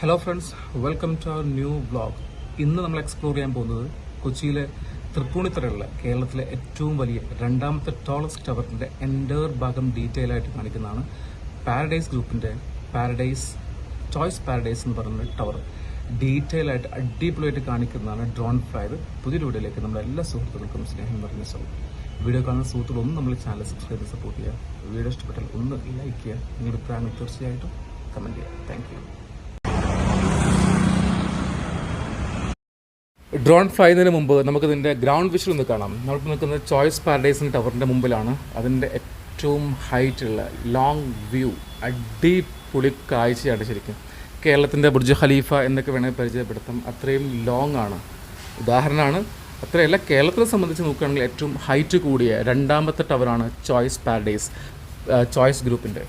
Hello friends welcome to our new blog ഇന്ന് നമ്മൾ explore ചെയ്യാൻ പോകുന്നത് കൊച്ചിയിലെ തൃപ്പൂണിത്തറയുള്ള കേരളത്തിലെ ഏറ്റവും വലിയ രണ്ടാമത്തെ ടോളസ്റ്റ് ടവറിന്റെ എൻഡേർ ഭാഗം ഡീറ്റെയിൽ ആയിട്ട് കാണിക്കുന്നതാണ് പാരഡൈസ് ഗ്രൂപ്പിന്റെ പാരഡൈസ് ചോയ്സ് പാരഡൈസ് എന്ന് പറയുന്ന ടവർ ഡീറ്റെയിൽ ആയിട്ട് അടിപൊളിയായിട്ട് കാണിക്കുന്നതാണ് ഡ്രോൺ ഫ്ലൈർ പുതിയൊരു വീഡിയോയിലേക്ക് നമ്മുടെ എല്ലാ സുഹൃത്തുക്കൾക്കും സ്നേഹം പറഞ്ഞ സൗ വീഡിയോ കാണുന്ന സുഹൃത്തുക്കളൊന്നും നമ്മൾ ചാനൽ സബ്സ്ക്രൈബ് സപ്പോർട്ട് ചെയ്യുക വീഡിയോ ഇഷ്ടപ്പെട്ടാൽ ഒന്ന് ലൈക്ക് ചെയ്യുക നിങ്ങളുടെ പ്രായം തീർച്ചയായിട്ടും കമന്റ് ചെയ്യുക താങ്ക് ഡ്രോൺ ഫ്ലൈ ചെയ്യുന്നതിന് മുമ്പ് നമുക്ക് ഇതിന്റെ ഗ്രൗണ്ട് വിഷ്വൽ ഒന്ന് കാണാം. നമ്മളിപ്പോൾ നിൽക്കുന്നത് ചോയ്സ് പാരഡൈസിന്റെ ടവറിന്റെ മുമ്പിലാണ്. അതിന്റെ ഏറ്റവും ഹൈറ്റുള്ള ലോങ് വ്യൂ അടിപൊളി കാഴ്ചയാണ് ശരിക്കും. കേരളത്തിന്റെ ബുർജ് ഖലീഫ എന്നൊക്കെ വേണമെങ്കിൽ പരിചയപ്പെടുത്താം. അത്രയും ലോങ് ആണ്. ഉദാഹരണമാണ് അത്രയല്ല കേരളത്തെ സംബന്ധിച്ച് നോക്കുകയാണെങ്കിൽ ഏറ്റവും ഹൈറ്റ് കൂടിയ രണ്ടാമത്തെ ടവറാണ് ചോയ്സ് പാരഡൈസ് ചോയ്സ് ഗ്രൂപ്പിന്റെ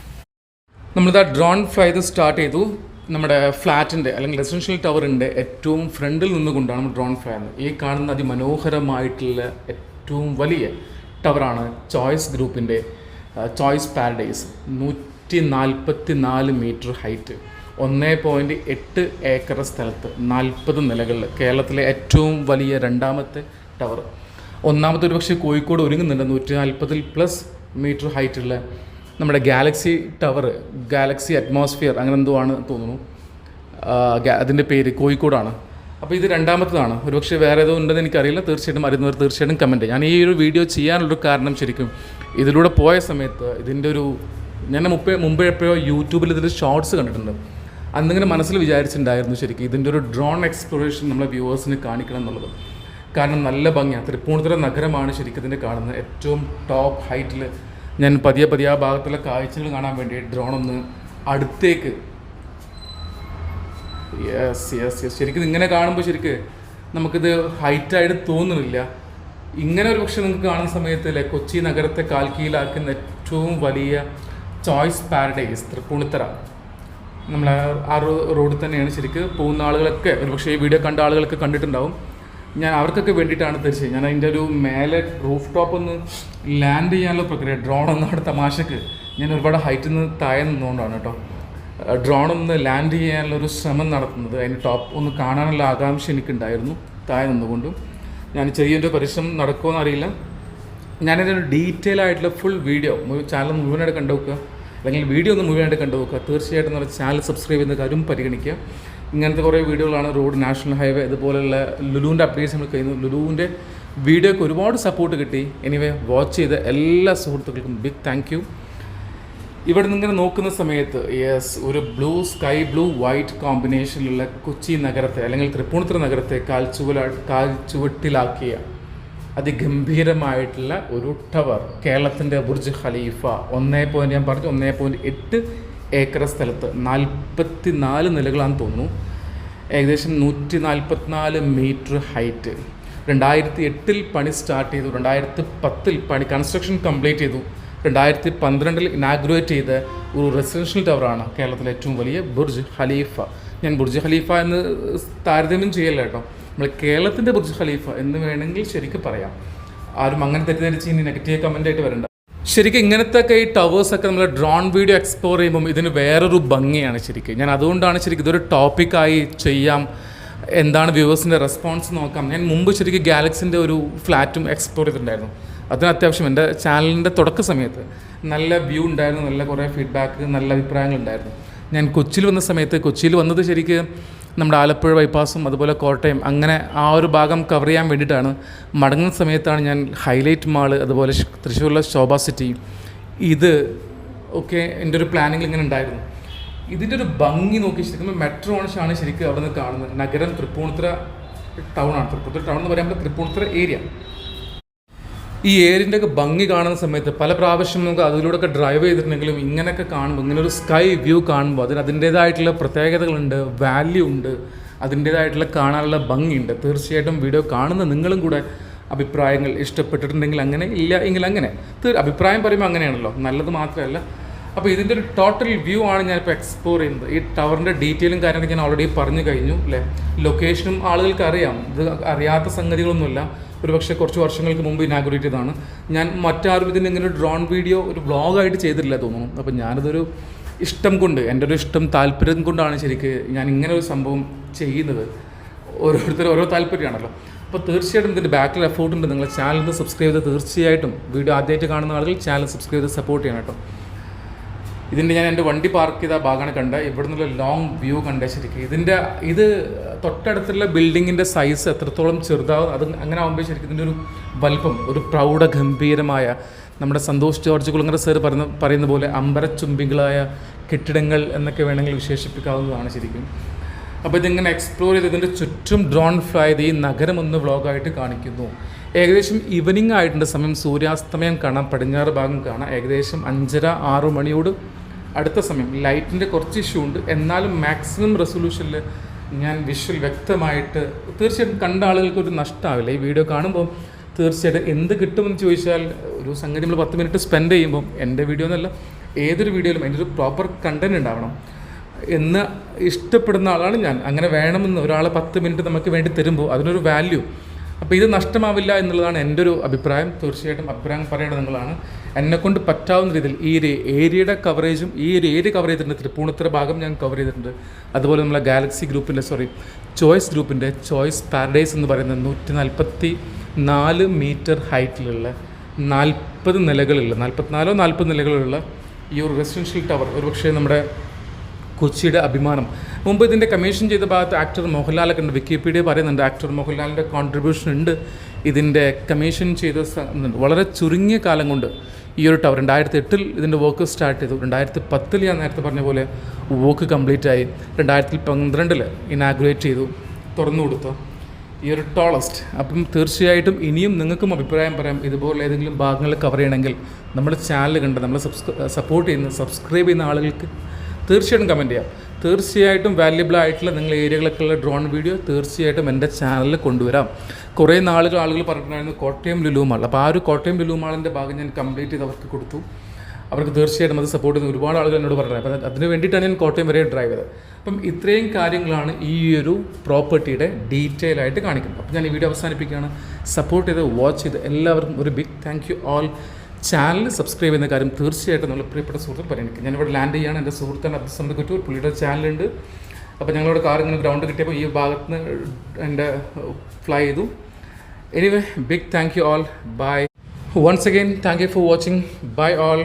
നമ്മളിതാ ഡ്രോൺ ഫ്ലൈ ഇത് സ്റ്റാർട്ട് ചെയ്തു. നമ്മുടെ ഫ്ലാറ്റിന്റെ അല്ലെങ്കിൽ റെസിഡൻഷ്യൽ ടവറിന്റെ ഏറ്റവും ഫ്രണ്ടിൽ നിന്നുകൊണ്ടാണ് നമ്മൾ ഡ്രോൺ ഫ്ലൈ ഈ കാണുന്ന അതിമനോഹരമായിട്ടുള്ള ഏറ്റവും വലിയ ടവറാണ് ചോയ്സ് ഗ്രൂപ്പിന്റെ ചോയ്സ് പാരഡൈസ്. നൂറ്റി നാൽപ്പത്തി നാല് മീറ്റർ ഹൈറ്റ് ഒന്ന് പോയിന്റ് എട്ട് ഏക്കർ സ്ഥലത്ത് നാൽപ്പത് നിലകളിൽ കേരളത്തിലെ ഏറ്റവും വലിയ രണ്ടാമത്തെ ടവർ. ഒന്നാമത്തെ ഒരു പക്ഷേ കോഴിക്കോട് ഒരുങ്ങുന്നുണ്ട്. നൂറ്റി നാൽപ്പതിൽ പ്ലസ് മീറ്റർ ഹൈറ്റുള്ള നമ്മുടെ ഗാലക്സി ടവർ ഗാലക്സി അറ്റ്മോസ്ഫിയർ അങ്ങനെ എന്തോ ആണ് തോന്നുന്നു. അതിന്റെ പേര് കോഴിക്കോടാണ്. അപ്പോൾ ഇത് രണ്ടാമത്തതാണ്. ഒരുപക്ഷെ വേറെ ഏതോ ഉണ്ടെന്ന് എനിക്കറിയില്ല. തീർച്ചയായിട്ടും അറിയുന്നവർ തീർച്ചയായിട്ടും കമന്റ് ഞാൻ ഈ ഒരു വീഡിയോ ചെയ്യാനുള്ളൊരു കാരണം ശരിക്കും ഇതിലൂടെ പോയ സമയത്ത് ഇതിന്റെ ഒരു ഞാൻ മുമ്പേ മുമ്പേ എപ്പോഴോ യൂട്യൂബിൽ ഇതിന്റെ ഷോർട്സ് കണ്ടിട്ടുണ്ട്. അന്നിങ്ങനെ മനസ്സിൽ വിചാരിച്ചിട്ടുണ്ടായിരുന്നു ശരിക്കും ഇതിന്റെ ഒരു ഡ്രോൺ എക്സ്പ്ലോറേഷൻ നമ്മളെ വ്യൂവേഴ്സിന് കാണിക്കണം എന്നുള്ളത്. കാരണം നല്ല ഭംഗിയാണ്. തൃപ്പൂണിത്തുറ നഗരമാണ് ശരിക്കും ഇതിന്റെ കാണുന്നത്. ഏറ്റവും ടോപ്പ് ഹൈറ്റിൽ ഞാൻ പതിയെ പതിയെ ആ ഭാഗത്തുള്ള കാഴ്ചകൾ കാണാൻ വേണ്ടി ഡ്രോൺ ഒന്ന് അടുത്തേക്ക്. യെസ് യെസ് യെസ് ശരിക്കും ഇങ്ങനെ കാണുമ്പോൾ ശരിക്ക് നമുക്കിത് ഹൈറ്റായിട്ട് തോന്നുന്നില്ല. ഇങ്ങനെ ഒരു പക്ഷെ നിങ്ങൾക്ക് കാണുന്ന സമയത്ത് അല്ലേ കൊച്ചി നഗരത്തെ കാൽക്കീലാക്കുന്ന ഏറ്റവും വലിയ ചോയ്സ് പാരഡൈസ് തൃപ്പൂണിത്തറ. നമ്മളെ ആ റോഡിൽ തന്നെയാണ് ശരിക്ക് പോകുന്ന ആളുകളൊക്കെ. ഒരുപക്ഷെ ഈ വീഡിയോ കണ്ട ആളുകളൊക്കെ കണ്ടിട്ടുണ്ടാവും. ഞാൻ അവർക്കൊക്കെ വേണ്ടിയിട്ടാണ് തീർച്ചയായും ഞാൻ അതിന്റെ ഒരു മേലെ റൂഫ് ടോപ്പ് ഒന്ന് ലാൻഡ് ചെയ്യാനുള്ള പ്രക്രിയ ഡ്രോൺ ഒന്നാണ് തമാശക്ക്. ഞാൻ ഒരുപാട് ഹൈറ്റിൽ നിന്ന് താഴെ നിന്നുകൊണ്ടാണ് കേട്ടോ. ഡ്രോൺ ഒന്ന് ലാൻഡ് ചെയ്യാനുള്ള ഒരു ശ്രമം നടത്തുന്നത്. അതിന് ടോപ്പ് ഒന്ന് കാണാനുള്ള ആകാംക്ഷ എനിക്കുണ്ടായിരുന്നു താഴെ നിന്നുകൊണ്ടും. ഞാൻ ചെറിയൊരു പരിശ്രമം നടക്കുമോ എന്നറിയില്ല ഞാനതിന്റെ ഒരു ഡീറ്റെയിൽ ആയിട്ടുള്ള ഫുൾ വീഡിയോ ചാനൽ മുഴുവനായിട്ട് കണ്ടു അല്ലെങ്കിൽ വീഡിയോ ഒന്ന് മുഴുവനായിട്ട് കണ്ടു നോക്കുക തീർച്ചയായിട്ടും നമ്മുടെ ചാനൽ സബ്സ്ക്രൈബ് ചെയ്യുന്ന കാര്യം പരിഗണിക്കുക. ഇങ്ങനത്തെ കുറേ വീഡിയോകളാണ് റോഡ് നാഷണൽ ഹൈവേ ഇതുപോലെയുള്ള ലുലുവിന്റെ അപ്ഡേറ്റ്സ് നമ്മൾ കഴിയുന്നു ലുലുവിന്റെ വീഡിയോക്ക് ഒരുപാട് സപ്പോർട്ട് കിട്ടി. എനിവേ വാച്ച് ചെയ്ത എല്ലാ സുഹൃത്തുക്കൾക്കും ബിഗ് താങ്ക് യു ഇവിടെ നിന്ന് ഇങ്ങനെ നോക്കുന്ന സമയത്ത് യെസ് ഒരു ബ്ലൂ സ്കൈ ബ്ലൂ വൈറ്റ് കോമ്പിനേഷനിലുള്ള കൊച്ചി നഗരത്തെ അല്ലെങ്കിൽ തൃപ്പൂണിത്തുറ നഗരത്തെ കാൽച്ചുവല കാൽച്ചുവട്ടിലാക്കിയ അതിഗംഭീരമായിട്ടുള്ള ഒരു ടവർ കേരളത്തിന്റെ ബുർജ് ഖലീഫ. ഒന്നേ പോയിന്റ് ഞാൻ പറഞ്ഞു ഒന്നേ പോയിന്റ് എട്ട് ഏക്കർ സ്ഥലത്ത് നാൽപ്പത്തി നാല് നിലകളാണെന്ന് തോന്നുന്നു. ഏകദേശം നൂറ്റി നാൽപ്പത്തിനാല് മീറ്റർ ഹൈറ്റ്. രണ്ടായിരത്തി എട്ടിൽ പണി സ്റ്റാർട്ട് ചെയ്തു. രണ്ടായിരത്തി പത്തിൽ പണി കൺസ്ട്രക്ഷൻ കംപ്ലീറ്റ് ചെയ്തു. രണ്ടായിരത്തി പന്ത്രണ്ടിൽ ഇനാഗ്രേറ്റ് ചെയ്ത ഒരു റെസിഡൻഷ്യൽ ടവറാണ് കേരളത്തിലെ ഏറ്റവും വലിയ ബുർജ് ഖലീഫ. ഞാൻ ബുർജ് ഖലീഫ എന്ന് താരതമ്യം ചെയ്യല്ല കേട്ടോ. നമ്മൾ കേരളത്തിന്റെ ബുർജ് ഖലീഫ എന്ന് വേണമെങ്കിൽ ശരിക്കും പറയാം. ആരും അങ്ങനെ തെറ്റിദ്ധരിച്ച് ഇനി നെഗറ്റീവ് കമന്റ് ആയിട്ട് വരണ്ട. ശരിക്കും ഇങ്ങനത്തെ ഒക്കെ ഈ ടവേഴ്സ് ഒക്കെ നമ്മൾ ഡ്രോൺ വീഡിയോ എക്സ്പ്ലോർ ചെയ്യുമ്പോൾ ഇതിന് വേറൊരു ഭംഗിയാണ് ശരിക്കും. ഞാൻ അതുകൊണ്ടാണ് ശരിക്കും ഇതൊരു ടോപ്പിക്കായി ചെയ്യാം. എന്താണ് വ്യൂവേഴ്സിന്റെ റെസ്പോൺസ് നോക്കാം. ഞാൻ മുമ്പ് ശരിക്കും ഗാലക്സിന്റെ ഒരു ഫ്ലാറ്റും എക്സ്പ്ലോർ ചെയ്തിട്ടുണ്ടായിരുന്നു. അതിന് അത്യാവശ്യം എന്റെ ചാനലിന്റെ തുടക്ക സമയത്ത് നല്ല വ്യൂ ഉണ്ടായിരുന്നു നല്ല കുറേ ഫീഡ്ബാക്ക് നല്ല അഭിപ്രായങ്ങളുണ്ടായിരുന്നു ഞാൻ കൊച്ചിയിൽ വന്ന സമയത്ത് കൊച്ചിയിൽ വന്നത് ശരിക്ക് നമ്മുടെ ആലപ്പുഴ ബൈപ്പാസും അതുപോലെ കോട്ടയം അങ്ങനെ ആ ഒരു ഭാഗം കവർ ചെയ്യാൻ വേണ്ടിയിട്ടാണ് മടങ്ങുന്ന സമയത്താണ് ഞാൻ ഹൈലൈറ്റ് മാൾ അതുപോലെ തൃശ്ശൂരിലെ ശോഭ സിറ്റി ഇത് ഒക്കെ എന്റെ ഒരു പ്ലാനിങ്ങിൽ ഇങ്ങനെ ഉണ്ടായിരുന്നു. ഇതിന്റെ ഒരു ഭംഗി നോക്കി ശരിക്കും മെട്രോ ആണ് ശരിക്കും അവിടെ നിന്ന് കാണുന്നത്. നഗരം തൃപ്പൂണിത്തുറ ടൗൺ ആണ്. തൃപ്പൂണിത്തുറ ടൗൺ എന്ന് പറയുമ്പോൾ തൃപ്പൂണിത്തുറ ഏരിയ ഈ ഏരിന്റെ ഒക്കെ ഭംഗി കാണുന്ന സമയത്ത് പല പ്രാവശ്യം നമുക്ക് അതിലൂടെ ഒക്കെ ഡ്രൈവ് ചെയ്തിട്ടുണ്ടെങ്കിലും ഇങ്ങനെയൊക്കെ കാണുമ്പോൾ ഇങ്ങനെ ഒരു സ്കൈ വ്യൂ കാണുമ്പോൾ അതിന് അതിന്റേതായിട്ടുള്ള പ്രത്യേകതകളുണ്ട് വാല്യൂ ഉണ്ട് അതിന്റേതായിട്ടുള്ള കാണാനുള്ള ഭംഗിയുണ്ട്. തീർച്ചയായിട്ടും വീഡിയോ കാണുന്ന നിങ്ങളും കൂടെ അഭിപ്രായങ്ങൾ ഇഷ്ടപ്പെട്ടിട്ടുണ്ടെങ്കിൽ അങ്ങനെ ഇല്ല എങ്കിൽ അങ്ങനെ. അഭിപ്രായം പറയുമ്പോൾ അങ്ങനെയാണല്ലോ. നല്ലത് മാത്രമല്ല അപ്പോൾ ഇതിന്റെ ഒരു ടോട്ടൽ വ്യൂ ആണ് ഞാനിപ്പോൾ എക്സ്പ്ലോർ ചെയ്യുന്നത്. ഈ ടവറിന്റെ ഡീറ്റെയിലും കാര്യങ്ങളൊക്കെ ഞാൻ ഓൾറെഡി പറഞ്ഞു കഴിഞ്ഞു അല്ലേ? ലൊക്കേഷനും ആളുകൾക്ക് അറിയാം. ഇത് അറിയാത്ത സംഗതികളൊന്നുമില്ല. ഒരു പക്ഷേ കുറച്ച് വർഷങ്ങൾക്ക് മുമ്പ് ഇനാഗുറേറ്റ് ചെയ്തതാണ്. ഞാൻ മറ്റാരും ഇതിന്റെ ഇങ്ങനെ ഡ്രോൺ വീഡിയോ ഒരു വ്ളോഗായിട്ട് ചെയ്തിട്ടില്ല തോന്നുന്നു. അപ്പോൾ ഞാനിതൊരു ഇഷ്ടം കൊണ്ട് എന്റെ ഒരു ഇഷ്ടം താല്പര്യം കൊണ്ടാണ് ശരിക്ക് ഞാൻ ഇങ്ങനെ ഒരു സംഭവം ചെയ്യുന്നത്. ഓരോരുത്തർ ഓരോ താല്പര്യമാണല്ലോ. അപ്പോൾ തീർച്ചയായിട്ടും ഇതിന്റെ ബാക്കിൽ എഫോർട്ട് ഉണ്ട്. നിങ്ങൾ ചാനൽ സബ്സ്ക്രൈബ് ചെയ്ത് തീർച്ചയായിട്ടും വീഡിയോ ആദ്യമായിട്ട് കാണുന്ന ആളുകൾ ചാനൽ സബ്സ്ക്രൈബ് ചെയ്ത് സപ്പോർട്ട് ചെയ്യണം കേട്ടോ. ഇതിന്റെ ഞാൻ എന്റെ വണ്ടി പാർക്ക് ചെയ്ത ഭാഗമാണ് കണ്ട ഇവിടെ നിന്നുള്ള ലോങ് വ്യൂ കണ്ട ശരിക്കും. ഇതിന്റെ ഇത് തൊട്ടടുത്തുള്ള ബിൽഡിങ്ങിന്റെ സൈസ് എത്രത്തോളം ചെറുതാവും അത് അങ്ങനെ ആകുമ്പോൾ ശരിക്കും ഇതിന്റെ ഒരു വലിപ്പം ഒരു പ്രൗഢ ഗംഭീരമായ നമ്മുടെ സന്തോഷ് ജോർജ് കുളങ്ങര സാർ പറയുന്ന പറയുന്ന പോലെ അമ്പരച്ചുംബികളായ കെട്ടിടങ്ങൾ എന്നൊക്കെ വേണമെങ്കിൽ വിശേഷിപ്പിക്കാവുന്നതാണ് ശരിക്കും. അപ്പോൾ ഇതിങ്ങനെ എക്സ്പ്ലോർ ചെയ്ത് ഇതിന്റെ ചുറ്റും ഡ്രോൺ ഫ്ലൈ ചെയ്ത് ഈ നഗരം ഒന്ന് വ്ളോഗായിട്ട് കാണിക്കുന്നു. ഏകദേശം ഈവനിങ് ആയിട്ടുണ്ട്. സമയം സൂര്യാസ്തമയം കാണാം. പടിഞ്ഞാറ് ഭാഗം കാണാം. ഏകദേശം അഞ്ചര ആറു മണിയോട് അടുത്ത സമയം ലൈറ്റിന്റെ കുറച്ച് ഇഷ്യൂ ഉണ്ട്. എന്നാലും മാക്സിമം റെസൊല്യൂഷനിൽ ഞാൻ വിഷ്വൽ വ്യക്തമായിട്ട് തീർച്ചയായിട്ടും കണ്ട ആളുകൾക്ക് ഒരു നഷ്ടമാവില്ല ഈ വീഡിയോ കാണുമ്പോൾ തീർച്ചയായിട്ടും എന്ത് കിട്ടുമെന്ന് ചോദിച്ചാൽ ഒരു സംഗതി നമ്മൾ പത്ത് മിനിറ്റ് സ്പെൻഡ് ചെയ്യുമ്പോൾ എന്റെ വീഡിയോ എന്നല്ല ഏതൊരു വീഡിയോയിലും അതിന്റെ ഒരു പ്രോപ്പർ കണ്ടന്റ് ഉണ്ടാവണം എന്ന് ഇഷ്ടപ്പെടുന്ന ആളാണ് ഞാൻ. അങ്ങനെ വേണമെന്ന് ഒരാളെ പത്ത് മിനിറ്റ് നമുക്ക് വേണ്ടി തരുമ്പോൾ അതിനൊരു വാല്യൂ അപ്പോൾ ഇത് നഷ്ടമാവില്ല എന്നുള്ളതാണ് എന്റെ ഒരു അഭിപ്രായം. തീർച്ചയായിട്ടും അഭിപ്രായം പറയേണ്ടത് നിങ്ങളാണ്. എന്നെക്കൊണ്ട് പറ്റാവുന്ന രീതിയിൽ ഈ ഒരു ഏരിയയുടെ കവറേജും ഈ ഒരു ഏരിയ കവർ ചെയ്തിട്ടുണ്ട്. തൃപ്പൂണിത്തറ ഭാഗം ഞാൻ കവർ ചെയ്തിട്ടുണ്ട്. അതുപോലെ നമ്മളെ ഗാലക്സി ഗ്രൂപ്പിന്റെ സോറി ചോയ്സ് ഗ്രൂപ്പിന്റെ ചോയ്സ് പാരഡൈസ് എന്ന് പറയുന്ന നൂറ്റി നാൽപ്പത്തി നാല് മീറ്റർ ഹൈറ്റിലുള്ള നാൽപ്പത് നിലകളുള്ള നാൽപ്പത്തിനാലോ നാൽപ്പത് നിലകളുള്ള ഈ ഒരു റെസിഡൻഷ്യൽ ടവർ ഒരുപക്ഷെ നമ്മുടെ കൊച്ചിയുടെ അഭിമാനം മുമ്പ് ഇതിന്റെ കമ്മീഷൻ ചെയ്ത ഭാഗത്ത് ആക്ടർ മോഹൻലാലൊക്കെ ഉണ്ട്. വിക്കിപീഡിയ പറയുന്നുണ്ട് ആക്ടർ മോഹൻലാലിന്റെ കോൺട്രിബ്യൂഷൻ ഉണ്ട്. ഇതിന്റെ കമ്മീഷൻ ചെയ്ത വളരെ ചുരുങ്ങിയ കാലം കൊണ്ട് ഈ ഒരു ടവർ രണ്ടായിരത്തി എട്ടിൽ ഇതിന്റെ വർക്ക് സ്റ്റാർട്ട് ചെയ്തു. രണ്ടായിരത്തി പത്തിൽ ഞാൻ നേരത്തെ പറഞ്ഞ പോലെ വർക്ക് കംപ്ലീറ്റ് ആയി. രണ്ടായിരത്തി പന്ത്രണ്ടിൽ ഇനാഗ്രേറ്റ് ചെയ്തു. തുറന്നു കൊടുത്തു. ഈ ഒരു ടോളസ്റ്റ് അപ്പം തീർച്ചയായിട്ടും ഇനിയും നിങ്ങൾക്കും അഭിപ്രായം പറയാം. ഇതുപോലെ ഏതെങ്കിലും ഭാഗങ്ങൾ കവർ ചെയ്യണമെങ്കിൽ നമ്മുടെ ചാനൽ കണ്ട് നമ്മളെ സപ്പോർട്ട് ചെയ്യുന്ന സബ്സ്ക്രൈബ് ചെയ്യുന്ന ആളുകൾക്ക് തീർച്ചയായിട്ടും കമന്റ് ചെയ്യാം. തീർച്ചയായിട്ടും വാല്യബിൾ ആയിട്ടുള്ള നിങ്ങൾ ഏരിയകളൊക്കെയുള്ള ഡ്രോൺ വീഡിയോ തീർച്ചയായിട്ടും എന്റെ ചാനലിൽ കൊണ്ടുവരാം. കുറേ നാളുകൾ ആളുകൾ പറഞ്ഞിട്ടുണ്ടായിരുന്നു കോട്ടയം ലുലു മാൾ അപ്പോൾ ആ ഒരു കോട്ടയം ലുലു മാളിന്റെ ഭാഗം ഞാൻ കംപ്ലീറ്റ് ചെയ്ത് അവർക്ക് കൊടുത്തു. അവർക്ക് തീർച്ചയായിട്ടും അത് സപ്പോർട്ട് ചെയ്യുന്ന ഒരുപാട് ആളുകൾ എന്നോട് പറഞ്ഞു അപ്പം അതിന് വേണ്ടിയിട്ടാണ് ഞാൻ കോട്ടയം വരെ ഡ്രൈവ് ചെയ്തത്. അപ്പം ഇത്രയും കാര്യങ്ങളാണ് ഈ ഒരു പ്രോപ്പർട്ടിയുടെ ഡീറ്റെയിൽ ആയിട്ട് കാണിക്കുന്നത്. അപ്പം ഞാൻ ഈ വീഡിയോ അവസാനിപ്പിക്കുകയാണ്. സപ്പോർട്ട് ചെയ്ത് വാച്ച് ചെയ്ത് എല്ലാവർക്കും ഒരു big thank you all channel subscribe ചെയ്യുന്ന കാര്യം തീർച്ചയായിട്ടും നമ്മൾ പ്രിയപ്പെട്ട സുഹൃത്തുക്കൾ പരിഗണിക്കും. ഞാനിവിടെ ലാൻഡ് ചെയ്യാണ്. എന്റെ സുഹൃത്താണ് അബ്ദുസമ്മദ് കുറ്റൂർ. പുള്ളിയുടെ ചാനലുണ്ട്. അപ്പോൾ ഞങ്ങളുടെ കാർ ഇങ്ങനെ ഗ്രൗണ്ട് കിട്ടിയപ്പോൾ ഈ ഭാഗത്ത് നിന്ന് എന്റെ ഫ്ലൈ ചെയ്തു. Anyway big thank you all bye once again thank you for watching bye all